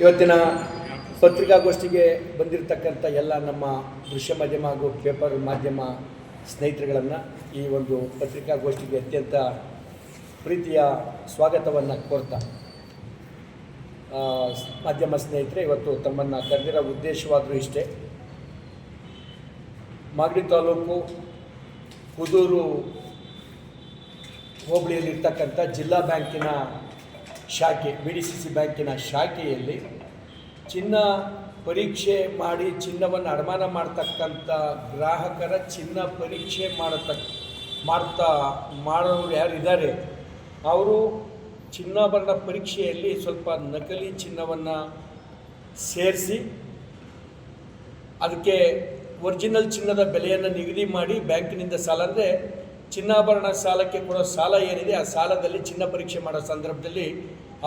ಇವತ್ತಿನ ಪತ್ರಿಕಾಗೋಷ್ಠಿಗೆ ಬಂದಿರತಕ್ಕಂಥ ಎಲ್ಲ ನಮ್ಮ ದೃಶ್ಯ ಮಾಧ್ಯಮ ಹಾಗೂ ಪೇಪರ್ ಮಾಧ್ಯಮ ಸ್ನೇಹಿತರುಗಳನ್ನು ಈ ಒಂದು ಪತ್ರಿಕಾಗೋಷ್ಠಿಗೆ ಅತ್ಯಂತ ಪ್ರೀತಿಯ ಸ್ವಾಗತವನ್ನು ಕೋರ್ತಾ. ಮಾಧ್ಯಮ ಸ್ನೇಹಿತರೆ, ಇವತ್ತು ತಮ್ಮನ್ನು ಕರೆದಿರೋ ಉದ್ದೇಶವಾದರೂ ಇಷ್ಟೇ. ಮಾಗಡಿ ತಾಲೂಕು ಕುದೂರು ಹೋಬಳಿಯಲ್ಲಿರ್ತಕ್ಕಂಥ ಜಿಲ್ಲಾ ಬ್ಯಾಂಕಿನ ಶಾಖೆ ಬಿ ಡಿ ಸಿ ಸಿ ಬ್ಯಾಂಕಿನ ಶಾಖೆಯಲ್ಲಿ ಚಿನ್ನ ಪರೀಕ್ಷೆ ಮಾಡಿ ಚಿನ್ನವನ್ನು ಅಡಮಾನ ಮಾಡ್ತಕ್ಕಂಥ ಗ್ರಾಹಕರ ಚಿನ್ನ ಪರೀಕ್ಷೆ ಮಾಡತಕ್ಕ, ಮಾಡ್ತಾ, ಮಾಡೋರು ಯಾರಿದ್ದಾರೆ ಅವರು ಚಿನ್ನಾಭರಣ ಪರೀಕ್ಷೆಯಲ್ಲಿ ಸ್ವಲ್ಪ ನಕಲಿ ಚಿನ್ನವನ್ನು ಸೇರಿಸಿ ಅದಕ್ಕೆ ಒರಿಜಿನಲ್ ಚಿನ್ನದ ಬೆಲೆಯನ್ನು ನಿಗದಿ ಮಾಡಿ ಬ್ಯಾಂಕಿನಿಂದ ಸಾಲ ಅಂದರೆ ಚಿನ್ನಾಭರಣ ಸಾಲಕ್ಕೆ ಕೊಡೋ ಸಾಲ ಏನಿದೆ ಆ ಸಾಲದಲ್ಲಿ ಚಿನ್ನ ಪರೀಕ್ಷೆ ಮಾಡೋ ಸಂದರ್ಭದಲ್ಲಿ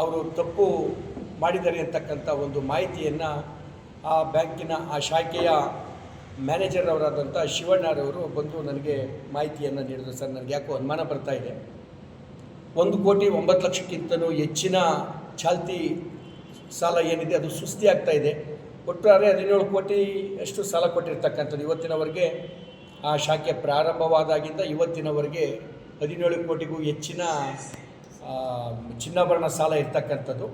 ಅವರು ತಪ್ಪು ಮಾಡಿದ್ದಾರೆ ಅಂತಕ್ಕಂಥ ಒಂದು ಮಾಹಿತಿಯನ್ನು ಆ ಬ್ಯಾಂಕಿನ, ಆ ಶಾಖೆಯ ಮ್ಯಾನೇಜರ್ ಅವರಾದಂಥ ಶಿವಣ್ಣರವರು ಬಂದು ನನಗೆ ಮಾಹಿತಿಯನ್ನು ನೀಡಿದ್ರು. ಸರ್, ನನಗೆ ಯಾಕೋ ಅನುಮಾನ ಬರ್ತಾ ಇದೆ. ಒಂದು ಕೋಟಿ ಒಂಬತ್ತು ಲಕ್ಷಕ್ಕಿಂತಲೂ ಹೆಚ್ಚಿನ ಚಾಲ್ತಿ ಸಾಲ ಏನಿದೆ ಅದು ಸುಸ್ತಿ ಆಗ್ತಾ ಇದೆ. ಒಟ್ಟಾರೆ ಹದಿನೇಳು ಕೋಟಿ ಅಷ್ಟು ಸಾಲ ಕೊಟ್ಟಿರ್ತಕ್ಕಂಥದ್ದು ಇವತ್ತಿನವರೆಗೆ. ಆ ಶಾಖೆ ಪ್ರಾರಂಭವಾದಾಗಿಂದ ಇವತ್ತಿನವರೆಗೆ ಹದಿನೇಳು ಕೋಟಿಗೂ ಹೆಚ್ಚಿನ ಚಿನ್ನಾಭರಣ ಸಾಲ ಇರ್ತಕ್ಕಂಥದ್ದು.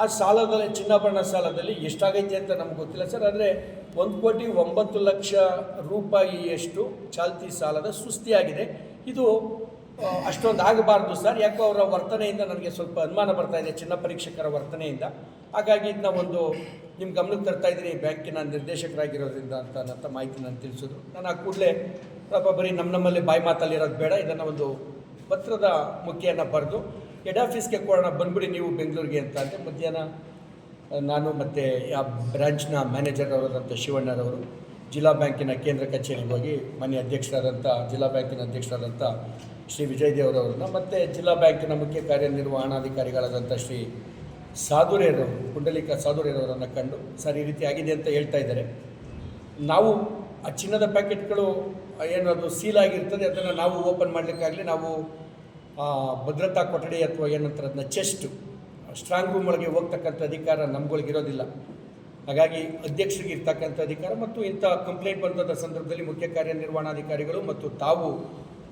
ಆ ಸಾಲದಲ್ಲಿ, ಚಿನ್ನಾಭರಣ ಸಾಲದಲ್ಲಿ ಎಷ್ಟಾಗೈತೆ ಅಂತ ನಮ್ಗೆ ಗೊತ್ತಿಲ್ಲ ಸರ್. ಆದರೆ ಒಂದು ಕೋಟಿ ಒಂಬತ್ತು ಲಕ್ಷ ರೂಪಾಯಿಯಷ್ಟು ಚಾಲ್ತಿ ಸಾಲದ ಸುಸ್ತಿಯಾಗಿದೆ. ಇದು ಅಷ್ಟೊಂದು ಆಗಬಾರ್ದು ಸರ್. ಯಾಕೋ ಅವರ ವರ್ತನೆಯಿಂದ ನನಗೆ ಸ್ವಲ್ಪ ಅನುಮಾನ ಬರ್ತಾ ಇದೆ, ಚಿನ್ನ ಪರೀಕ್ಷಕರ ವರ್ತನೆಯಿಂದ. ಹಾಗಾಗಿ ಇದನ್ನ ಒಂದು ನಿಮ್ಮ ಗಮನಕ್ಕೆ ತರ್ತಾ ಇದ್ದೀನಿ. ಬ್ಯಾಂಕಿನ ನಿರ್ದೇಶಕರಾಗಿರೋದ್ರಿಂದ ಅಂತ ಅಂತ ಮಾಹಿತಿ ನಾನು ತಿಳಿಸಿದ್ರು ನಾನು ಆ ಕೂಡಲೇ ಪಾಪ ಬರೀ ನಮ್ಮ ನಮ್ಮಲ್ಲಿ ಬಾಯಿ ಮಾತಲ್ಲಿರೋದು ಬೇಡ. ಇದನ್ನು ಒಂದು ಪತ್ರದ ಮುಖ್ಯನ ಬರೆದು ಹೆಡ್ ಆಫೀಸ್ಗೆ ಕೊಡೋಣ, ಬಂದ್ಬಿಡಿ ನೀವು ಬೆಂಗಳೂರಿಗೆ ಅಂತ ಅಂದರೆ ಮಧ್ಯಾಹ್ನ ನಾನು ಮತ್ತು ಆ ಬ್ರಾಂಚ್ನ ಮ್ಯಾನೇಜರ್ ಅವರಾದಂಥ ಶಿವಣ್ಣರವರು, ಜಿಲ್ಲಾ ಬ್ಯಾಂಕಿನ ಕೇಂದ್ರ ಕಚೇರಿಗೆ ಹೋಗಿ ಮನೆ ಅಧ್ಯಕ್ಷರಾದಂಥ ಜಿಲ್ಲಾ ಬ್ಯಾಂಕಿನ ಅಧ್ಯಕ್ಷರಾದಂಥ ಶ್ರೀ ವಿಜಯ್ ದೇವರವ್ರನ್ನ ಮತ್ತು ಜಿಲ್ಲಾ ಬ್ಯಾಂಕಿನ ಮುಖ್ಯ ಕಾರ್ಯನಿರ್ವಹಣಾಧಿಕಾರಿಗಳಾದಂಥ ಶ್ರೀ ಸಾಧುರೇರವರು ಪುಂಡಲಿಕ ಸಾಧುರೇರವರನ್ನು ಕಂಡು ಸರ್ ಈ ರೀತಿ ಆಗಿದೆ ಅಂತ ಹೇಳ್ತಾ ಇದ್ದಾರೆ. ನಾವು ಆ ಚಿನ್ನದ ಪ್ಯಾಕೆಟ್ಗಳು ಏನದು ಸೀಲ್ ಆಗಿರ್ತದೆ, ಅದನ್ನು ನಾವು ಓಪನ್ ಮಾಡಲಿಕ್ಕಾಗಲಿ ನಾವು ಭದ್ರತಾ ಕೊಠಡಿ ಅಥವಾ ಏನಂತಾರೆ ಅದನ್ನ ಚೆಸ್ಟ್, ಸ್ಟ್ರಾಂಗ್ ರೂಮ್ ಒಳಗೆ ಹೋಗ್ತಕ್ಕಂಥ ಅಧಿಕಾರ ನಮ್ಗಳಿಗಿರೋದಿಲ್ಲ ಹಾಗಾಗಿ ಅಧ್ಯಕ್ಷರಿಗೆ ಇರ್ತಕ್ಕಂಥ ಅಧಿಕಾರ ಮತ್ತು ಇಂಥ ಕಂಪ್ಲೇಂಟ್ ಬಂದಂಥ ಸಂದರ್ಭದಲ್ಲಿ ಮುಖ್ಯ ಕಾರ್ಯನಿರ್ವಹಣಾಧಿಕಾರಿಗಳು ಮತ್ತು ತಾವು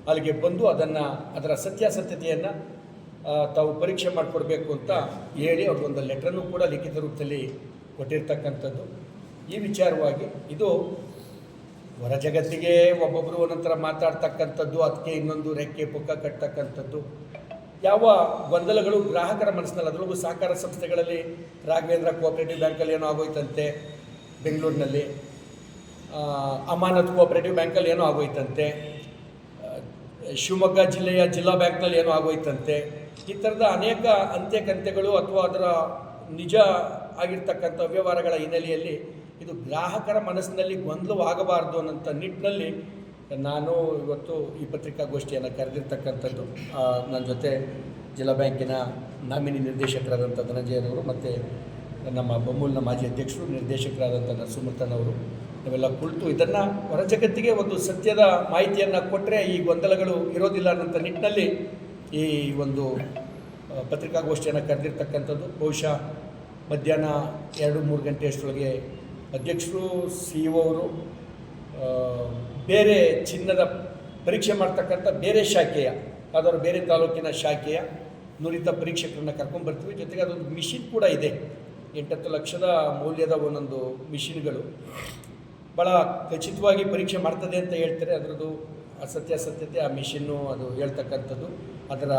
ಅಲ್ಲಿಗೆ ಬಂದು ಅದನ್ನು, ಅದರ ಸತ್ಯಾಸತ್ಯತೆಯನ್ನು ತಾವು ಪರೀಕ್ಷೆ ಮಾಡಿಕೊಡ್ಬೇಕು ಅಂತ ಹೇಳಿ ಅವ್ರಿಗೊಂದು ಲೆಟ್ರನ್ನು ಕೂಡ ಲಿಖಿತ ರೂಪದಲ್ಲಿ ಕೊಟ್ಟಿರ್ತಕ್ಕಂಥದ್ದು. ಈ ವಿಚಾರವಾಗಿ ಇದು ಹೊರ ಜಗತ್ತಿಗೆ ಒಬ್ಬೊಬ್ಬರು ಒಂದೊಂಥರ ಮಾತಾಡ್ತಕ್ಕಂಥದ್ದು, ಅದಕ್ಕೆ ಇನ್ನೊಂದು ರೆಕ್ಕೆ ಪುಕ್ಕ ಕಟ್ತಕ್ಕಂಥದ್ದು. ಯಾವ ಗೊಂದಲಗಳು ಗ್ರಾಹಕರ ಮನಸ್ಸಿನಲ್ಲಿ ಅದರಲ್ಲೂ ಸಹಕಾರ ಸಂಸ್ಥೆಗಳಲ್ಲಿ ರಾಘವೇಂದ್ರ ಕೋಆಪರೇಟಿವ್ ಬ್ಯಾಂಕಲ್ಲಿ ಏನೋ ಆಗೋಯ್ತಂತೆ, ಬೆಂಗಳೂರಿನಲ್ಲಿ ಅಮಾನತ್ ಕೋಆಪರೇಟಿವ್ ಬ್ಯಾಂಕಲ್ಲಿ ಏನೋ ಆಗೋಯ್ತಂತೆ ಶಿವಮೊಗ್ಗ ಜಿಲ್ಲೆಯ ಜಿಲ್ಲಾ ಬ್ಯಾಂಕ್ನಲ್ಲಿ ಏನೋ ಆಗೋಯ್ತಂತೆ. ಈ ಥರದ ಅನೇಕ ಅಂತ್ಯಕಂತ್ಯಗಳು ಅಥವಾ ಅದರ ನಿಜ ಆಗಿರ್ತಕ್ಕಂಥ ವ್ಯವಹಾರಗಳ ಹಿನ್ನೆಲೆಯಲ್ಲಿ ಇದು ಗ್ರಾಹಕರ ಮನಸ್ಸಿನಲ್ಲಿ ಗೊಂದಲವಾಗಬಾರ್ದು ಅನ್ನೋಂಥ ನಿಟ್ಟಿನಲ್ಲಿ ನಾನು ಇವತ್ತು ಈ ಪತ್ರಿಕಾಗೋಷ್ಠಿಯನ್ನು ಕರೆದಿರ್ತಕ್ಕಂಥದ್ದು. ನನ್ನ ಜೊತೆ ಜಿಲ್ಲಾ ಬ್ಯಾಂಕಿನ ನಾಮಿನಿ ನಿರ್ದೇಶಕರಾದಂಥ ಧನಂಜಯನವರು ಮತ್ತು ನಮ್ಮ ಬೊಮ್ಮೂಲಿನ ಮಾಜಿ ಅಧ್ಯಕ್ಷರು ನಿರ್ದೇಶಕರಾದಂಥ ನರಸಿಂಹತ್ತನವರು ನಾವೆಲ್ಲ ಕುಳಿತು ಇದನ್ನು ಹೊರ ಜಗತ್ತಿಗೆ ಒಂದು ಸತ್ಯದ ಮಾಹಿತಿಯನ್ನು ಕೊಟ್ಟರೆ ಈ ಗೊಂದಲಗಳು ಇರೋದಿಲ್ಲ ಅನ್ನೋಂಥ ನಿಟ್ಟಿನಲ್ಲಿ ಈ ಒಂದು ಪತ್ರಿಕಾಗೋಷ್ಠಿಯನ್ನು ಕರೆದಿರ್ತಕ್ಕಂಥದ್ದು. ಬಹುಶಃ ಮಧ್ಯಾಹ್ನ ಎರಡು ಮೂರು ಗಂಟೆ ಅಷ್ಟರೊಳಗೆ ಅಧ್ಯಕ್ಷರು ಸಿ ಇ ಅವರು ಬೇರೆ ಚಿನ್ನದ ಪರೀಕ್ಷೆ ಮಾಡ್ತಕ್ಕಂಥ ಬೇರೆ ಶಾಖೆಯ, ಯಾವ್ದಾದ್ರು ಬೇರೆ ತಾಲೂಕಿನ ಶಾಖೆಯ ನುರಿತ ಪರೀಕ್ಷಕರನ್ನ ಕರ್ಕೊಂಡ್ಬರ್ತೀವಿ ಜೊತೆಗೆ ಅದೊಂದು ಮಿಷಿನ್ ಕೂಡ ಇದೆ. ಎಂಟತ್ತು ಲಕ್ಷದ ಮೌಲ್ಯದ ಒಂದೊಂದು ಮಿಷಿನ್ಗಳು. ಭಾಳ ಖಚಿತವಾಗಿ ಪರೀಕ್ಷೆ ಮಾಡ್ತದೆ ಅಂತ ಹೇಳ್ತಾರೆ. ಅದರದ್ದು ಅಸತ್ಯಾಸತ್ಯತೆ ಆ ಮಿಷಿನ್ನು ಅದು ಹೇಳ್ತಕ್ಕಂಥದ್ದು ಅದರ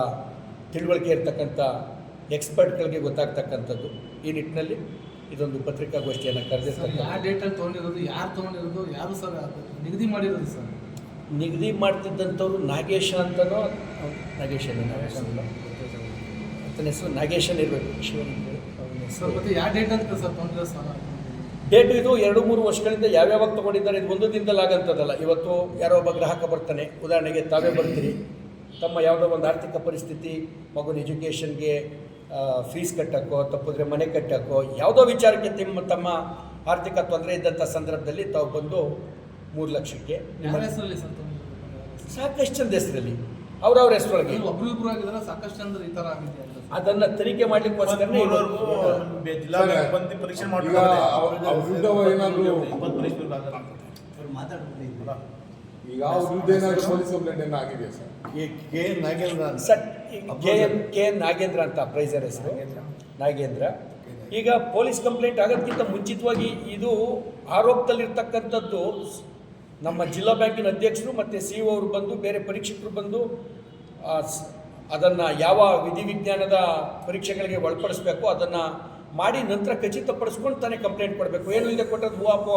ತಿಳುವಳಿಕೆ ಇರ್ತಕ್ಕಂಥ ಎಕ್ಸ್ಪರ್ಟ್ಗಳಿಗೆ ಗೊತ್ತಾಗ್ತಕ್ಕಂಥದ್ದು ಈ ನಿಟ್ಟಿನಲ್ಲಿ. ಇದೊಂದು ಪತ್ರಿಕಾಗೋಷ್ಠಿಯನ್ನು ಸರ್ ಕರೆದಿರ್ತಕ್ಕಂಥ ಯಾವ ಡೇಟಲ್ಲಿ ತೊಗೊಂಡಿರೋದು ಯಾರು ತೊಗೊಂಡಿರೋದು ಯಾರು ಸರ್ ನಿಗದಿ ಮಾಡಿರೋದು ಸರ್? ನಿಗದಿ ಮಾಡ್ತಿದ್ದಂಥವ್ರು ನಾಗೇಶ ಅಂತನೋ ನಾಗೇಶ ಅಂತ ಆತನ ಹೆಸರು ನಾಗೇಶನ್ ಇರಬೇಕು. ಶಿವನ್ ಸರ್ ಮತ್ತೆ ಯಾವ ಡೇಟ್ ಅಂತ ಸರ್ ತೊಗೊಂಡಿರೋ ಸರ್ ಡೇಟ್ ಇದು ಎರಡು ಮೂರು ವರ್ಷಗಳಿಂದ ಯಾವ್ಯಾವಾಗ ತೊಗೊಂಡಿದ್ದಾರೆ ಇದು ಒಂದು ದಿನದಲ್ಲಿ ಆಗಂಥದ್ದಲ್ಲ. ಇವತ್ತು ಯಾರೋ ಒಬ್ಬ ಗ್ರಾಹಕ ಬರ್ತಾನೆ. ಉದಾಹರಣೆಗೆ ತಾವೇ ಬರ್ತೀರಿ. ತಮ್ಮ ಯಾವುದೋ ಒಂದು ಆರ್ಥಿಕ ಪರಿಸ್ಥಿತಿ ಮಗುನ ಎಜುಕೇಷನ್ಗೆ ಫೀಸ್ ಕಟ್ಟೋಕ್ಕೋ ತಪ್ಪಿದ್ರೆ ಮನೆ ಕಟ್ಟಕ್ಕೋ ಯಾವುದೋ ವಿಚಾರಕ್ಕೆ ತಿಮ್ಮ ತಮ್ಮ ಆರ್ಥಿಕ ತೊಂದರೆ ಇದ್ದಂಥ ಸಂದರ್ಭದಲ್ಲಿ ತಾವು ಬಂದು ಮೂರು ಲಕ್ಷಕ್ಕೆ ಸಾಕಷ್ಟು ಜನದ ಹೆಸರಲ್ಲಿ. ಅವ್ರವ್ರ ಹೆಸರೊಳಗೆ. ಒಬ್ರಿಬ್ರು ಒಬ್ರು ಆಗಿದ್ರೆ ಸಾಕಷ್ಟು ಜನರು ಈ ತರ ಆಗಿದೆ ಅದನ್ನ ತನಿಖೆ ಬಂದು ಪರೀಕ್ಷೆ ಈಗ ಕಂಪ್ಲೇಂಟ್ ಏನೋ ಆಗಿದೆ ಸರ್? ಈ ಕೆ ನಾಗೇಂದ್ರ ಅಂತ. Sir K N K N Nagendra ಅಂತ ಪ್ರೈಸರ್ ಹೆಸರು. ನಾಗೇಂದ್ರ. ಈಗ ಪೊಲೀಸ್ ಕಂಪ್ಲೇಂಟ್ ಆಗೋದಕ್ಕಿಂತ ಮುಂಚಿತವಾಗಿ ಇದು ಆರೋಪದಲ್ಲಿರ್ತಕ್ಕಂಥದ್ದು ನಮ್ಮ ಜಿಲ್ಲಾ ಬ್ಯಾಂಕಿನ ಅಧ್ಯಕ್ಷರು ಮತ್ತು ಸಿ ಒ ಅವರು ಬಂದು ಬೇರೆ ಪರೀಕ್ಷಕರು ಬಂದು ಅದನ್ನು ಯಾವ ವಿಧಿವಿಜ್ಞಾನದ ಪರೀಕ್ಷೆಗಳಿಗೆ ಒಳಪಡಿಸ್ಬೇಕು ಅದನ್ನು ಮಾಡಿ ನಂತರ ಖಚಿತಪಡಿಸ್ಕೊಂಡು ತಾನೇ ಕಂಪ್ಲೇಂಟ್ ಕೊಡಬೇಕು. ಏನು ಇದೆ ಕೊಟ್ಟದ್ದು? ಹೂವು ಅಂತ.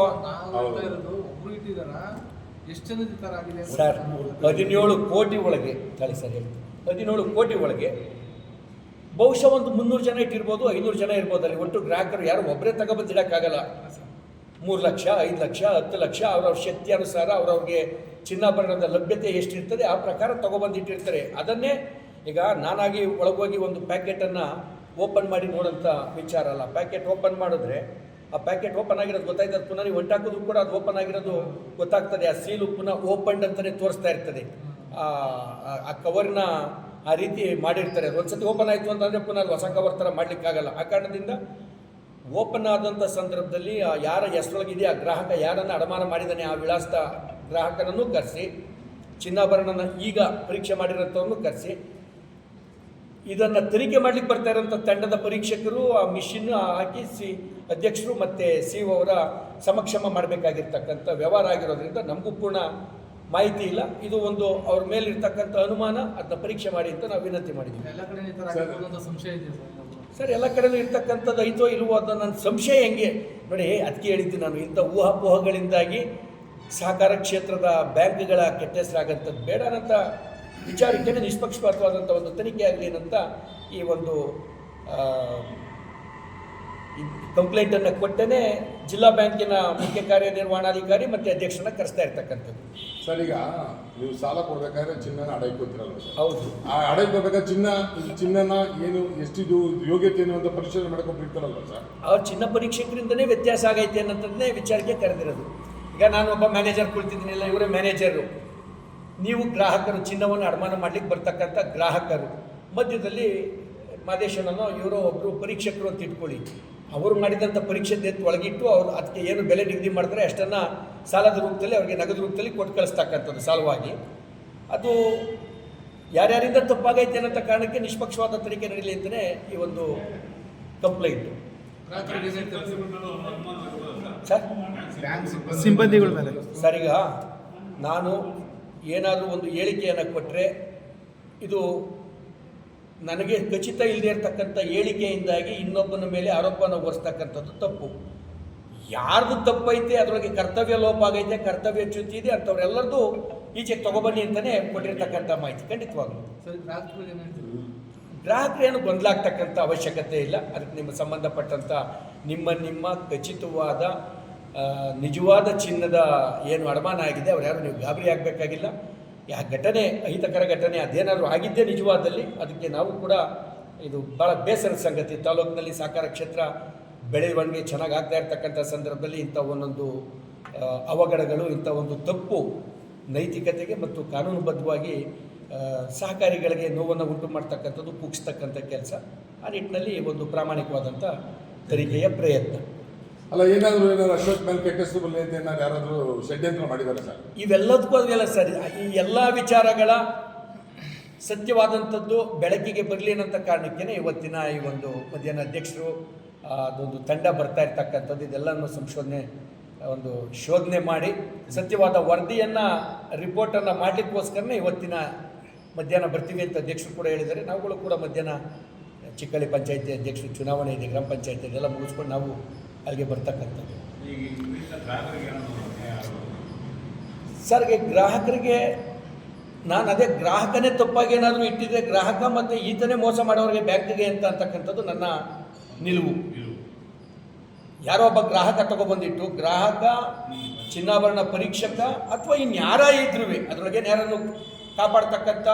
ಸರ್ ಹದಿನೇಳು ಕೋಟಿ ಒಳಗೆ ತಾಳಿ ಸರ್ ಹೇಳಿ ಹದಿನೇಳು ಕೋಟಿ ಒಳಗೆ ಬಹುಶಃ ಒಂದು ಮುನ್ನೂರು ಜನ ಇಟ್ಟಿರ್ಬೋದು ಐನೂರು ಜನ ಇರ್ಬೋದು ಅಲ್ಲಿ ಒಟ್ಟು ಗ್ರಾಹಕರು ಯಾರು ಒಬ್ಬರೇ ತಗೊಬಂದಿಡಕ್ಕಾಗಲ್ಲ ಮೂರು ಲಕ್ಷ, ಐದು ಲಕ್ಷ, ಹತ್ತು ಲಕ್ಷ ಅವ್ರವ್ರ ಶಕ್ತಿ ಅನುಸಾರ ಅವ್ರವ್ರಿಗೆ ಚಿನ್ನಾಭರಣದ ಲಭ್ಯತೆ ಎಷ್ಟಿರ್ತದೆ, ಆ ಪ್ರಕಾರ ತೊಗೊಬಂದಿಟ್ಟಿರ್ತಾರೆ. ಅದನ್ನೇ ಈಗ ನಾನಾಗಿ ಒಳಗೋಗಿ ಒಂದು ಪ್ಯಾಕೆಟನ್ನು ಓಪನ್ ಮಾಡಿ ನೋಡೋಂಥ ವಿಚಾರ ಅಲ್ಲ. ಪ್ಯಾಕೆಟ್ ಓಪನ್ ಮಾಡಿದ್ರೆ, ಆ ಪ್ಯಾಕೆಟ್ ಓಪನ್ ಆಗಿರೋದು ಗೊತ್ತಾಯ್ತದೆ ಪುನಃ ನೀವು ಕೂಡ ಅದು ಓಪನ್ ಆಗಿರೋದು ಗೊತ್ತಾಗ್ತದೆ. ಆ ಸೀಲು ಪುನಃ ಓಪನ್ಡ್ ಅಂತಲೇ ತೋರಿಸ್ತಾ ಇರ್ತದೆ. ಆ ಕವರ್ನ ಆ ರೀತಿ ಮಾಡಿರ್ತಾರೆ. ಒಂದ್ಸತಿ ಓಪನ್ ಆಯಿತು ಅಂತಂದರೆ ಪುನಃ ಅದು ಹೊಸ ಕವರ್ ಥರ ಮಾಡಲಿಕ್ಕಾಗಲ್ಲ. ಆ ಕಾರಣದಿಂದ ಓಪನ್ ಆದಂಥ ಸಂದರ್ಭದಲ್ಲಿ ಯಾರ ಹೆಸರೊಳಗಿದೆ ಆ ಗ್ರಾಹಕ ಯಾರನ್ನು ಅಡಮಾನ ಮಾಡಿದ್ದಾನೆ ಆ ವಿಳಾಸದ ಗ್ರಾಹಕನನ್ನು ಕರೆಸಿ, ಚಿನ್ನಾಭರಣನ ಈಗ ಪರೀಕ್ಷೆ ಮಾಡಿರೋಂಥವ್ರನ್ನು ಕರೆಸಿ, ಇದನ್ನು ತನಿಖೆ ಮಾಡಲಿಕ್ಕೆ ಬರ್ತಾ ಇರೋಂಥ ತಂಡದ ಪರೀಕ್ಷಕರು ಆ ಮಿಷಿನ್ ಹಾಕಿ ಸಿ, ಅಧ್ಯಕ್ಷರು ಮತ್ತು ಸಿ ಅವರ ಸಮಕ್ಷಮ ಮಾಡಬೇಕಾಗಿರ್ತಕ್ಕಂಥ ವ್ಯವಹಾರ ಆಗಿರೋದ್ರಿಂದ ನಮಗೂ ಪೂರ್ಣ ಮಾಹಿತಿ ಇಲ್ಲ. ಇದು ಒಂದು ಅವ್ರ ಮೇಲಿರ್ತಕ್ಕಂಥ ಅನುಮಾನ ಅದನ್ನ ಪರೀಕ್ಷೆ ಮಾಡಿ ಅಂತ ನಾವು ವಿನಂತಿ ಮಾಡಿದ್ದೀವಿ. ಎಲ್ಲ ಕಡೆ ಸಂಶಯ ಇದೆ ಸರ್, ಎಲ್ಲ ಕಡೆನೂ ಇರ್ತಕ್ಕಂಥದ್ದು ಐತೋ ಇಲ್ವೋ ಅಂತ ನನ್ನ ಸಂಶಯ ಹೆಂಗೆ? ನೋಡಿ ಅದಕ್ಕೆ ಹೇಳಿದ್ದೆ ನಾನು, ಇಂಥ ಊಹಾಪೋಹಗಳಿಂದಾಗಿ ಸಹಕಾರ ಕ್ಷೇತ್ರದ ಬ್ಯಾಂಕ್ಗಳ ಕೆಟ್ಟ ಹೆಸರಾಗಂಥದ್ದು ಬೇಡ ಅನ್ನೋಂಥ ವಿಚಾರಕ್ಕೆ ನಿಷ್ಪಕ್ಷಪಾತವಾದಂಥ ಒಂದು ತನಿಖೆ ಆಗಲಿ ಅನ್ನಂತ ಈ ಒಂದು ಕಂಪ್ಲೇಂಟನ್ನು ಕೊಟ್ಟೇ ಜಿಲ್ಲಾ ಬ್ಯಾಂಕಿನ ಮುಖ್ಯ ಕಾರ್ಯನಿರ್ವಹಣಾಧಿಕಾರಿ ಮತ್ತು ಅಧ್ಯಕ್ಷನ ಕರೆಸ್ತಾ ಇರ್ತಕ್ಕಂಥದ್ದು. ಸರ್ ಈಗ ನೀವು ಸಾಲ ಕೊಡ್ಬೇಕಾದ್ರೆ ಚಿನ್ನನ ಅಡೈಕೋತಿರಲ್ಲ ಸರ್. ಹೌದು. ಆ ಅಡೈಕೋಬೇಕಾದ್ರೆ ಚಿನ್ನ ಚಿನ್ನನ ಏನು ಎಷ್ಟಿದು ಯೋಗ್ಯತೆ ಏನು ಅಂತ ಪರಿಶೀಲನೆ ಮಾಡ್ಕೊಂಡ್ಬಿಡ್ತಾರಲ್ಲ ಸರ್? ಅವ್ರ ಚಿನ್ನ ಪರೀಕ್ಷಕರಿಂದನೇ ವ್ಯತ್ಯಾಸ ಆಗೈತೆ ಅನ್ನೋದನ್ನೇ ವಿಚಾರಕ್ಕೆ ಕರೆದಿರೋದು. ಈಗ ನಾನು ಒಬ್ಬ ಮ್ಯಾನೇಜರ್ ಕುಳಿತಿದ್ದೀನಿ ಇಲ್ಲ ಇವರೇ ಮ್ಯಾನೇಜರು ನೀವು ಗ್ರಾಹಕರು ಚಿನ್ನವನ್ನು ಅಡಮಾನ ಮಾಡ್ಲಿಕ್ಕೆ ಬರ್ತಕ್ಕಂಥ ಗ್ರಾಹಕರು. ಮಧ್ಯದಲ್ಲಿ ಮಾದೇಶನನ್ನೋ ಇವರೋ ಒಬ್ಬರು ಪರೀಕ್ಷಕರು ಅಂತ ಇಟ್ಕೊಳ್ಳಿ. ಅವರು ಮಾಡಿದಂಥ ಪರೀಕ್ಷೆ ದೇತ್ ಒಳಗಿಟ್ಟು ಅವರು ಅದಕ್ಕೆ ಏನು ಬೆಲೆ ನಿಗದಿ ಮಾಡ್ತಾರೆ ಅಷ್ಟನ್ನು ಸಾಲದ ರೂಪದಲ್ಲಿ ಅವರಿಗೆ ನಗದು ರೂಪದಲ್ಲಿ ಕೊಟ್ಟು ಕಳಿಸ್ತಕ್ಕಂಥದ್ದು ಸಾಲವಾಗಿ. ಅದು ಯಾರ್ಯಾರಿಂದ ತಪ್ಪಾಗೈತೆ ಅನ್ನೋ ಕಾರಣಕ್ಕೆ ನಿಷ್ಪಕ್ಷವಾದ ತನಿಖೆ ನಡೀಲಿ ಅಂತಲೇ ಈ ಒಂದು ಕಂಪ್ಲೇಂಟು. ಸಿಬ್ಬಂದಿಗಳ ಮೇಲೆ. ಸರ್ ಈಗ ನಾನು ಏನಾದರೂ ಒಂದು ಹೇಳಿಕೆಯನ್ನು ಕೊಟ್ಟರೆ ಇದು ನನಗೆ ಖಚಿತ ಇಲ್ಲದೆ ಇರತಕ್ಕಂಥ ಹೇಳಿಕೆಯಿಂದಾಗಿ ಇನ್ನೊಬ್ಬನ ಮೇಲೆ ಆರೋಪನ ಹೊರಿಸ್ತಕ್ಕಂಥದ್ದು ತಪ್ಪು. ಯಾರ್ದು ತಪ್ಪೈತೆ ಅದರೊಳಗೆ ಕರ್ತವ್ಯ ಲೋಪ ಆಗೈತೆ ಕರ್ತವ್ಯ ಚ್ಯುತಿ ಇದೆ ಅಂಥವ್ರೆಲ್ಲರದು ಈಚೆಗೆ ತಗೊಬನ್ನಿ ಅಂತಲೇ ಕೊಟ್ಟಿರ್ತಕ್ಕಂಥ ಮಾಹಿತಿ ಖಂಡಿತವಾಗ್ಲೂ. ಗ್ರಾಹಕರೇನು ಗೊಂದಲಾಗ್ತಕ್ಕಂಥ ಅವಶ್ಯಕತೆ ಇಲ್ಲ. ಅದಕ್ಕೆ ನಿಮ್ಮ ಸಂಬಂಧಪಟ್ಟಂಥ ನಿಮ್ಮ ನಿಮ್ಮ ಖಚಿತವಾದ ನಿಜವಾದ ಚಿನ್ನದ ಏನು ಅಡಮಾನ ಆಗಿದೆ ಅವ್ರು ಯಾರು ನೀವು ಗಾಬರಿ ಆಗಬೇಕಾಗಿಲ್ಲ. ಯಾ ಘಟನೆ ಅಹಿತಕರ ಘಟನೆ ಅದೇನಾದರೂ ಆಗಿದ್ದೇ ನಿಜವಾದಲ್ಲಿ? ಅದಕ್ಕೆ ನಾವು ಕೂಡ ಇದು ಭಾಳ ಬೇಸರದ ಸಂಗತಿ. ತಾಲೂಕಿನಲ್ಲಿ ಸಹಕಾರ ಕ್ಷೇತ್ರ ಬೆಳವಣಿಗೆ ಚೆನ್ನಾಗಿ ಆಗ್ತಾ ಇರ್ತಕ್ಕಂಥ ಸಂದರ್ಭದಲ್ಲಿ ಇಂಥ ಒಂದೊಂದು ಆ, ಅವಘಡಗಳು ಇಂಥ ಒಂದು ತಪ್ಪು ನೈತಿಕತೆಗೆ ಮತ್ತು ಕಾನೂನುಬದ್ಧವಾಗಿ ಸಹಕಾರಿಗಳಿಗೆ ನೋವನ್ನು ಉಂಟು ಮಾಡ್ತಕ್ಕಂಥದ್ದು ಕುಗ್ಸ್ತಕ್ಕಂಥ ಕೆಲಸ. ಆ ನಿಟ್ಟಿನಲ್ಲಿ ಒಂದು ಪ್ರಾಮಾಣಿಕವಾದಂಥ ತನಿಖೆಯ ಪ್ರಯತ್ನ. ಅಲ್ಲ, ಏನಾದರೂ ಏನಾದ್ರು ಅಶೋಕ್ ಮೇಲೆ ಕೆಟ್ಟ ಹೆಸರು ಬರಲಿ ಅಂತ ಏನಾದ್ರು ಯಾರಾದರೂ ಷಡ್ಯಂತ್ರ ಮಾಡಿದ್ದಾರೆ ಸರ್? ಇವೆಲ್ಲದಕ್ಕೂ ಅದೆಲ್ಲ ಸರಿ. ಈ ಎಲ್ಲ ವಿಚಾರಗಳ ಸತ್ಯವಾದಂಥದ್ದು ಬೆಳಕಿಗೆ ಬರಲಿ ಅನ್ನೋಂಥ ಕಾರಣಕ್ಕೇ ಇವತ್ತಿನ ಈ ಒಂದು ಮಧ್ಯಾಹ್ನ ಅಧ್ಯಕ್ಷರು ಅದೊಂದು ತಂಡ ಬರ್ತಾ ಇರ್ತಕ್ಕಂಥದ್ದು, ಇದೆಲ್ಲನೂ ಸಂಶೋಧನೆ, ಒಂದು ಶೋಧನೆ ಮಾಡಿ ಸತ್ಯವಾದ ವರದಿಯನ್ನು, ರಿಪೋರ್ಟನ್ನು ಮಾಡಲಿಕ್ಕೋಸ್ಕರನೇ ಇವತ್ತಿನ ಮಧ್ಯಾಹ್ನ ಬರ್ತೀವಿ ಅಂತ ಅಧ್ಯಕ್ಷರು ಕೂಡ ಹೇಳಿದ್ದಾರೆ. ನಾವುಗಳು ಕೂಡ ಮಧ್ಯಾಹ್ನ ಚಿಕ್ಕಳ್ಳಿ ಪಂಚಾಯತಿ ಅಧ್ಯಕ್ಷರು, ಚುನಾವಣೆ ಇದೆ, ಗ್ರಾಮ ಪಂಚಾಯತಿ ಇದೆಲ್ಲ ಮುಗಿಸ್ಕೊಂಡು ನಾವು ಅಲ್ಲಿಗೆ ಬರ್ತಕ್ಕಂಥದ್ದು. ಸರ್ಗೆ ಗ್ರಾಹಕರಿಗೆ ನಾನು ಅದೇ ಗ್ರಾಹಕನೇ ತಪ್ಪಾಗಿ ಏನಾದರೂ ಇಟ್ಟಿದ್ರೆ ಗ್ರಾಹಕ ಮತ್ತು ಈತನೇ ಮೋಸ ಮಾಡೋರಿಗೆ ಬ್ಯಾಂಕಿಗೆ ಅಂತ ಅಂತಕ್ಕಂಥದ್ದು ನನ್ನ ನಿಲುವು. ಯಾರೋ ಒಬ್ಬ ಗ್ರಾಹಕ ತಗೊಬಂದಿಟ್ಟು ಗ್ರಾಹಕ ಚಿನ್ನಾಭರಣ ಪರೀಕ್ಷಕ ಅಥವಾ ಇನ್ಯಾರ ಇದ್ರೂ ಅದರೊಳಗೆ ಯಾರನ್ನು ಕಾಪಾಡ್ತಕ್ಕಂಥ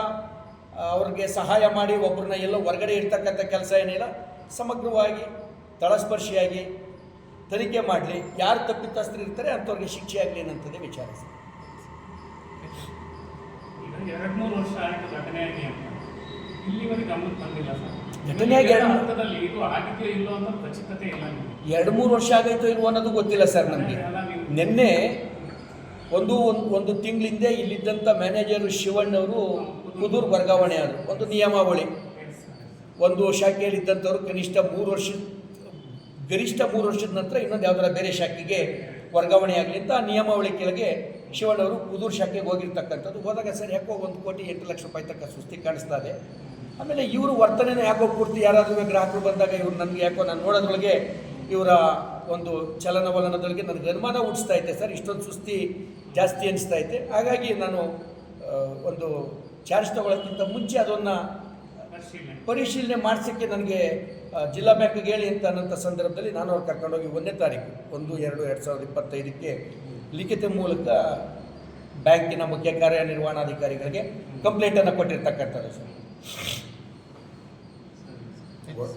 ಅವ್ರಿಗೆ ಸಹಾಯ ಮಾಡಿ ಒಬ್ಬರನ್ನ ಎಲ್ಲೋ ಹೊರಗಡೆ ಇರ್ತಕ್ಕಂಥ ಕೆಲಸ ಏನಿಲ್ಲ ಸಮಗ್ರವಾಗಿ ತಳಸ್ಪರ್ಶಿಯಾಗಿ ತನಿಖೆ ಮಾಡಲಿ. ಯಾರು ತಪ್ಪಿತಸ್ಥರು ಇರ್ತಾರೆ ಅಂಥವ್ರಿಗೆ ಶಿಕ್ಷೆ ಆಗಲಿ ಅನ್ನೋಂಥದ್ದೇ ವಿಚಾರ ಸರ್. ಎರಡು ಮೂರು ವರ್ಷ ಆಯಿತು ಘಟನೆಯಾಗಿ ಅಂತ. ಇಲ್ಲಿವರೆಗೆ ಗಮನಕ್ಕೆ ಬಂದಿಲ್ಲ ಸರ್. ಘಟನೆಯಾಗಿ ಎರಡು- ಹಂತದಲ್ಲಿ ಇದು ಆಗಿದೆಯೋ ಇಲ್ಲೋ ಅಂತ ಖಚಿತತೆ ಇಲ್ಲ ನಿಮಗೆ. ಎರಡು ಮೂರು ವರ್ಷ ಆಗೈತೋ ಇಲ್ವೋ ಅನ್ನೋದು ಗೊತ್ತಿಲ್ಲ ಸರ್ ನಮಗೆ. ನಿನ್ನೆ ಒಂದು ಒಂದು ಒಂದು ತಿಂಗಳಿಂದ ಇಲ್ಲಿದ್ದಂಥ ಮ್ಯಾನೇಜರ್ ಶಿವಣ್ಣವರು ಕುದೂರು ವರ್ಗಾವಣೆ ಆದರು. ಒಂದು ನಿಯಮಾವಳಿ. ಒಂದು ಶಾಖೆಯಲ್ಲಿದ್ದಂಥವ್ರು ಕನಿಷ್ಠ ಮೂರು ವರ್ಷ ಗರಿಷ್ಠ ಮೂರು ವರ್ಷದ ನಂತರ ಇನ್ನೊಂದು ಯಾವ್ದಾರ ಬೇರೆ ಶಾಖೆಗೆ ವರ್ಗಾವಣೆ ಆಗಲಿ ಅಂತ ನಿಯಮಾವಳಿ ಕೆಳಗೆ ಶಿವಣ್ಣವರು ಕುದೂರು ಶಾಖೆಗೆ ಹೋಗಿರ್ತಕ್ಕಂಥದ್ದು. ಹೋದಾಗ ಸರ್ ಯಾಕೋ ಒಂದು ಕೋಟಿ ಎಂಟು ಲಕ್ಷ ರೂಪಾಯಿ ತಕ್ಕ ಸುಸ್ತಿ ಕಾಣಿಸ್ತಾ ಇದೆ. ಆಮೇಲೆ ಇವರು ವರ್ತನೆನ ಯಾಕೋ ಪೂರ್ತಿ ಯಾರಾದರೂ ಗ್ರಾಹಕರು ಬಂದಾಗ ಇವ್ರು ನನಗೆ ಯಾಕೋ ನಾನು ನೋಡೋದ್ರೊಳಗೆ ಇವರ ಒಂದು ಚಲನವಲನದೊಳಗೆ ನನಗೆ ಅನುಮಾನ ಹುಟ್ಟಿಸ್ತಾ ಐತೆ ಸರ್. ಇಷ್ಟೊಂದು ಸುಸ್ತಿ ಜಾಸ್ತಿ ಅನಿಸ್ತಾ ಐತೆ ಹಾಗಾಗಿ ನಾನು ಒಂದು ಚಾರ್ಜ್ ತಗೊಳ್ಳೋಕ್ಕಿಂತ ಮುಂಚೆ ಅದನ್ನು ಪರಿಶೀಲನೆ ಮಾಡಿಸೋಕ್ಕೆ ನನಗೆ ಜಿಲ್ಲಾ ಬ್ಯಾಂಕ್ಗೆ ಹೇಳಿ ಅಂತ ಅನ್ನೋಂಥ ಸಂದರ್ಭದಲ್ಲಿ ನಾನು ಅವ್ರು ಕರ್ಕೊಂಡೋಗಿ ಒಂದನೇ ತಾರೀಕು ಒಂದು ಎರಡು ಎರಡು ಸಾವಿರದ ಇಪ್ಪತ್ತೈದಕ್ಕೆ ಲಿಖಿತ ಮೂಲಕ ಬ್ಯಾಂಕಿನ ಮುಖ್ಯ ಕಾರ್ಯನಿರ್ವಹಣಾಧಿಕಾರಿಗಳಿಗೆ ಕಂಪ್ಲೇಂಟನ್ನು ಕೊಟ್ಟಿರ್ತಕ್ಕಂಥದ್ದು ಸರ್.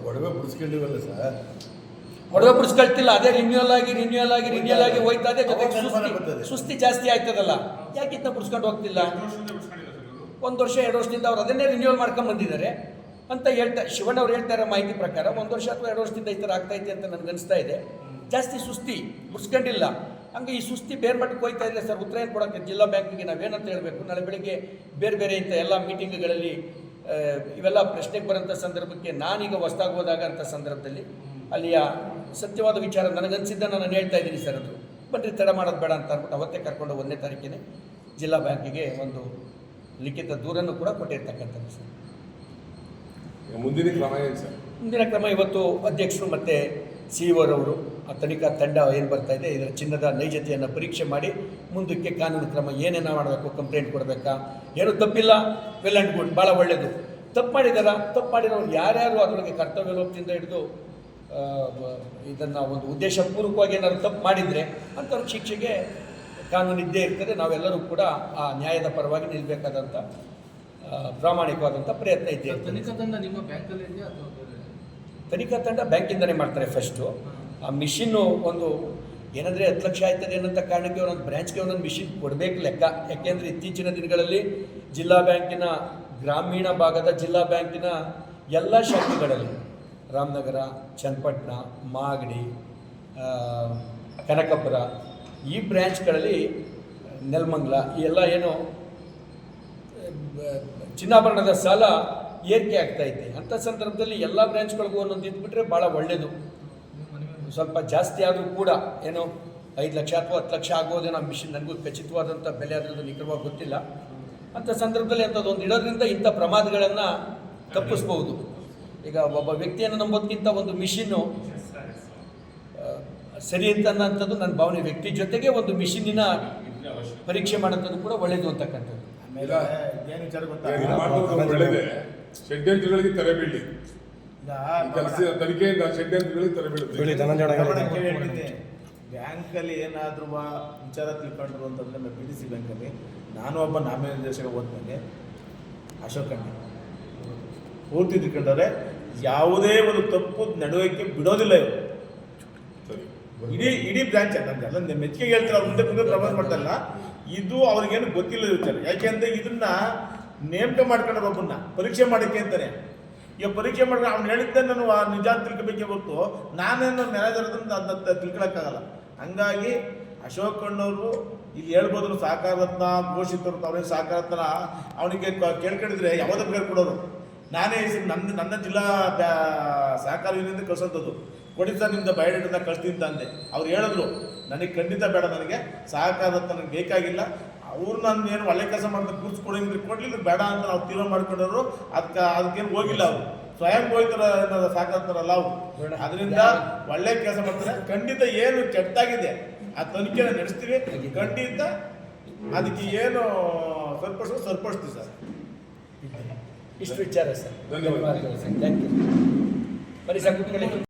ಒಡವೆ ಬಿಡಿಸ್ಕೊಂಡಿವಲ್ಲ ಸರ್. ಒಡವೆ ಬಿಡಿಸ್ಕೊಳ್ತಿಲ್ಲ ಅದೇ ರಿನ್ಯೂಯಲ್ ಆಗಿ ರಿನ್ಯೂವಲ್ ಆಗಿ ರಿನ್ಯೂಯಲ್ ಆಗಿ ಹೋಯ್ತಾ ಅದೇ ಜೊತೆಗೆ ಸುಸ್ತಿ ಸುಸ್ತಿ ಜಾಸ್ತಿ ಆಯ್ತದಲ್ಲ ಯಾಕೆ ಇಂತ ಬಿಡಿಸ್ಕೊಂಡು ಹೋಗ್ತಿಲ್ಲ? ಒಂದು ವರ್ಷ ಎರಡು ವರ್ಷದಿಂದ ಅವ್ರು ಅದನ್ನೇ ರಿನ್ಯೂವಲ್ ಮಾಡ್ಕೊಂಡು ಬಂದಿದ್ದಾರೆ. ಅಂತ ಹೇಳ್ತಾ ಶಿವಣ್ಣವ್ರು ಹೇಳ್ತಾ ಇರೋ ಮಾಹಿತಿ ಪ್ರಕಾರ ಒಂದು ವರ್ಷ ಅಥವಾ ಎರಡು ವರ್ಷದಿಂದ ಈ ಥರ ಆಗ್ತೈತೆ ಅಂತ ನನಗೆ ಅನಿಸ್ತಾ ಇದೆ. ಜಾಸ್ತಿ ಸುಸ್ತಿ ಮುಗಿಸ್ಕೊಂಡಿಲ್ಲ ಹಂಗೆ ಈ ಸುಸ್ತಿ ಬೇರೆ ಮಟ್ಟಕ್ಕೆ ಹೋಯ್ತಾ ಇದೆ ಸರ್ ಉತ್ತರ ಏನು ಕೊಡೋಕ್ಕೆ ಜಿಲ್ಲಾ ಬ್ಯಾಂಕಿಗೆ ನಾವೇನಂತ ಹೇಳಬೇಕು? ನಾಳೆ ಬೆಳಿಗ್ಗೆ ಬೇರೆ ಬೇರೆ ಇಂಥ ಎಲ್ಲ ಮೀಟಿಂಗ್ಗಳಲ್ಲಿ ಇವೆಲ್ಲ ಪ್ರಶ್ನೆಗೆ ಬರೋಂಥ ಸಂದರ್ಭಕ್ಕೆ ನಾನೀಗ ಹೊಸ್ದಾಗಿ ಹೋದಾಗ ಅಂಥ ಸಂದರ್ಭದಲ್ಲಿ ಅಲ್ಲಿಯ ಸತ್ಯವಾದ ವಿಚಾರ ನನಗನ್ಸಿದ್ದ ನಾನು ಹೇಳ್ತಾ ಇದ್ದೀನಿ ಸರ್ ಅದು. ಬನ್ರಿ, ತಡ ಮಾಡೋದು ಬೇಡ ಅಂತ ಅಂದ್ಬಿಟ್ಟು ಅವತ್ತೇ ಕರ್ಕೊಂಡು ಒಂದನೇ ತಾರೀಕಿನೇ ಜಿಲ್ಲಾ ಬ್ಯಾಂಕಿಗೆ ಒಂದು ಲಿಖಿತ ದೂರನ್ನು ಕೂಡ ಕೊಟ್ಟಿರ್ತಕ್ಕಂಥದ್ದು ಸರ್. ಮುಂದಿನ ಕ್ರಮ ಏನು ಸರ್? ಮುಂದಿನ ಕ್ರಮ ಇವತ್ತು ಅಧ್ಯಕ್ಷರು ಮತ್ತು ಸಿ ಅವರು ಆ ತನಿಖಾ ತಂಡ ಏನು ಬರ್ತಾ ಇದೆ, ಇದರ ಚಿನ್ನದ ನೈಜತೆಯನ್ನು ಪರೀಕ್ಷೆ ಮಾಡಿ ಮುಂದಕ್ಕೆ ಕಾನೂನು ಕ್ರಮ ಏನೇನು ಮಾಡಬೇಕು ಕಂಪ್ಲೇಂಟ್ ಕೊಡಬೇಕಾ? ಏನು ತಪ್ಪಿಲ್ಲ. ವೆಲ್ ಆ್ಯಂಡ್ ಗುಡ್ ಭಾಳ ಒಳ್ಳೆಯದು ತಪ್ಪು ಮಾಡಿದಾರ ತಪ್ಪು ಮಾಡಿರೋರು ಯಾರ್ಯಾರು ಅದರೊಳಗೆ ಕರ್ತವ್ಯ ಲೋಪದಿಂದ ಹಿಡಿದು ಇದನ್ನು ಒಂದು ಉದ್ದೇಶಪೂರ್ವಕವಾಗಿ ಏನಾದ್ರು ತಪ್ಪು ಮಾಡಿದರೆ ಅಂಥವ್ರ ಶಿಕ್ಷೆಗೆ ಕಾನೂನು ಇದ್ದೇ ಇರ್ತದೆ. ನಾವೆಲ್ಲರೂ ಕೂಡ ಆ ನ್ಯಾಯದ ಪರವಾಗಿ ನಿಲ್ಲಬೇಕಾದಂಥ ಪ್ರಾಮಾಣಿಕವಾದಂಥ ಪ್ರಯತ್ನ ಇದೆ ತನಿಖಾ ತಂಡ ನಿಮ್ಮ ಬ್ಯಾಂಕಲ್ಲಿ ಇದೆಯಾ ಅಥವಾ ತನಿಖಾ ತಂಡ ಬ್ಯಾಂಕಿಂದನೇ ಮಾಡ್ತಾರೆ ಫಸ್ಟು ಆ ಮಿಷಿನ್ನು ಒಂದು ಏನಂದರೆ ಹತ್ತು ಲಕ್ಷ ಆಯ್ತದೆ ಅನ್ನೋಂಥ ಕಾರಣಕ್ಕೆ ಒಂದೊಂದು ಬ್ರ್ಯಾಂಚ್ಗೆ ಒಂದೊಂದು ಮಿಷಿನ್ ಕೊಡಬೇಕು ಲೆಕ್ಕ. ಯಾಕೆಂದರೆ ಇತ್ತೀಚಿನ ದಿನಗಳಲ್ಲಿ ಜಿಲ್ಲಾ ಬ್ಯಾಂಕಿನ ಗ್ರಾಮೀಣ ಭಾಗದ ಜಿಲ್ಲಾ ಬ್ಯಾಂಕಿನ ಎಲ್ಲ ಶಾಖೆಗಳಲ್ಲಿ ರಾಮನಗರ ಚನ್ನಪಟ್ಟಣ ಮಾಗಡಿ ಕನಕಪುರ ಈ ಬ್ರ್ಯಾಂಚ್ಗಳಲ್ಲಿ ನೆಲಮಂಗ್ಲ ಈ ಎಲ್ಲ ಏನು ಚಿನ್ನಾಭರಣದ ಸಾಲ ಏರಿಕೆ ಆಗ್ತಾ ಇದೆ ಅಂಥ ಸಂದರ್ಭದಲ್ಲಿ ಎಲ್ಲ ಬ್ರ್ಯಾಂಚ್ಗಳಿಗೂ ಒಂದೊಂದು ಇದ್ಬಿಟ್ರೆ ಭಾಳ ಒಳ್ಳೆಯದು ಸ್ವಲ್ಪ ಜಾಸ್ತಿ ಆದರೂ ಕೂಡ ಏನು ಐದು ಲಕ್ಷ ಅಥವಾ ಹತ್ತು ಲಕ್ಷ ಆಗೋದೇನೋ ಮಿಷಿನ್ ನನಗೂ ಖಚಿತವಾದಂಥ ಬೆಲೆ ಅದರದ್ದು ನಿಖರವಾಗಿ ಗೊತ್ತಿಲ್ಲ. ಅಂಥ ಸಂದರ್ಭದಲ್ಲಿ ಅಂಥದ್ದೊಂದು ಇಡೋದ್ರಿಂದ ಇಂಥ ಪ್ರಮಾದಗಳನ್ನು ತಪ್ಪಿಸ್ಬೋದು ಈಗ ಒಬ್ಬ ವ್ಯಕ್ತಿಯನ್ನು ನಂಬೋದಕ್ಕಿಂತ ಒಂದು ಮಿಷಿನ್ನು ಸರಿ ಅಂತ ಅನ್ನೋಂಥದ್ದು ನನ್ನ ಭಾವನೆ. ವ್ಯಕ್ತಿ ಜೊತೆಗೆ ಒಂದು ಮಿಷಿನಿನ ಪರೀಕ್ಷೆ ಮಾಡೋಂಥದ್ದು ಕೂಡ ಒಳ್ಳೆಯದು ಅಂತಕ್ಕಂಥದ್ದು. ಏನು ವಿಚಾರ ಗೊತ್ತಾ? ಇದು ಮಾಡೋದು ಒಳ್ಳೆಯದೇ ಷಡ್ಯಂತ್ರಗಳಿಗೆ ತೆರೆ ಬೀಳಿ ಕೆಲಸ ತನಿಖೆಯಿಂದ ಷಡ್ಯಂತ್ರಗಳಿಗೆ ತೆರೆ ಬೀಳುತ್ತೆ ಬ್ಯಾಂಕಲ್ಲಿ ಏನಾದರೂ ವಿಚಾರ ತಿಳ್ಕೊಂಡ್ರು ಅಂತಂದ್ರೆ ಪಿ ಡಿ ಸಿ ಬ್ಯಾಂಕಲ್ಲಿ ನಾನು ಒಬ್ಬ ನಾಮನಿರ್ದೇಶಕ ಹೋದ್ಮೇಲೆ ಅಶೋಕ್ ಅಣ್ಣ. ಪೂರ್ತಿ ತಿಳ್ಕೊಂಡರೆ ಯಾವುದೇ ಒಂದು ತಪ್ಪು ನಡವಳಿಕೆ ಬಿಡೋದಿಲ್ಲ ಇವರು. ಸರಿ. ಇಡೀ ಇಡೀ ಬ್ರಾಂಚ್ ಅಂತ ಅಲ್ಲ. ನಿಮ್ಮ ಮೆಚ್ಚುಗೆ ಹೇಳ್ತಾರೆ ಮುಂದೆ ಮುಂದೆ ಪ್ರಮಾಣ ಮಾಡ್ತಲ್ಲ ಇದು ಅವ್ರಿಗೇನು ಗೊತ್ತಿಲ್ಲ ವಿಚಾರ. ಯಾಕೆಂದ್ರೆ ಇದನ್ನ ನೇಮಕ ಮಾಡ್ಕೊಂಡ್ರೆ ಒಬ್ಬನ್ನ ಪರೀಕ್ಷೆ ಮಾಡಕ್ಕೆ ಅಂತಾರೆ. ಈಗ ಪರೀಕ್ಷೆ ಮಾಡಿದ್ರೆ ಅವ್ನು ಹೇಳಿದ್ದೆ ನಾನು ನಿಜ ತಿಳ್ಕೊಬೇಕೇ ಹೊರತು ನಾನೇನು ಮ್ಯಾನೇಜರ್ ಅಂತ ತಿಳ್ಕೊಳಕ್ಕಾಗಲ್ಲ. ಹಂಗಾಗಿ ಅಶೋಕ್ ಕಣ್ಣವರು ಇಲ್ಲಿ ಹೇಳ್ಬೋದು ಸಹಕಾರತ್ನ ಘೋಷಿತರು ಅವ್ರೇನು ಸಹಕಾರತ್ನ ಅವನಿಗೆ ಕೇಳ್ಕೊಂಡಿದ್ರೆ ಯಾವುದೇ ಕೇಳ್ಕೊಡೋರು ಕೊಡೋರು. ನಾನೇ ನನ್ನ ನನ್ನ ಜಿಲ್ಲಾ ಸಹಕಾರ ಯೂನಿಯನ್ ಕಳ್ಸೋಂಥದ್ದು. ಕೊಡಿ ಸರ್ ನಿಮ್ದು ಬಯೋಡೇಟನ್ನ ಕಳ್ಸ್ತೀನಿ ಅಂತ ಅಂದೆ ಅವ್ರು ಹೇಳಿದ್ರು ನನಗೆ ಖಂಡಿತ ಬೇಡ ನನಗೆ ಸಹಕಾರ ನನಗೆ ಬೇಕಾಗಿಲ್ಲ. ಅವ್ರು ನಾನು ಏನು ಒಳ್ಳೆ ಕೆಲಸ ಮಾಡಿದ್ರೆ ಕೂರ್ಸಿ ಕೊಡಂಗಿದ್ರೆ ಕೊಡ್ಲಿಲ್ಲ ಬೇಡ ಅಂತ ನಾವು ತೀರ್ಮಾನ ಮಾಡ್ಕೊಂಡವರು ಅದಕ್ಕೆ ಅದಕ್ಕೇನು ಹೋಗಿಲ್ಲ ಅವರು. ಸ್ವಯಂ ಹೋಯ್ತಾರ ಸಾಕಾಗ್ತಾರಲ್ಲ ಅವ್ರು. ಅದರಿಂದ ಒಳ್ಳೆ ಕೆಲಸ ಮಾಡ್ತಾರೆ. ಖಂಡಿತ ಏನು ಕೆಟ್ಟಾಗಿದೆ ಆ ತನಿಖೆನ ನಡೆಸ್ತೀವಿ. ಖಂಡಿತ ಅದಕ್ಕೆ ಏನು ಸರಿಪಡಿಸೋ ಸರಿಪಡಿಸ್ತೀವಿ ಸರ್. ಇಷ್ಟು ವಿಚಾರ ಸರ್. ಧನ್ಯವಾದ. ಧನ್ಯವಾದಗಳು ಸರ್. ಥ್ಯಾಂಕ್ ಯು ಬರೀ ಸರ್ ಕೂತ್ಕೊಳ್ಳಿ.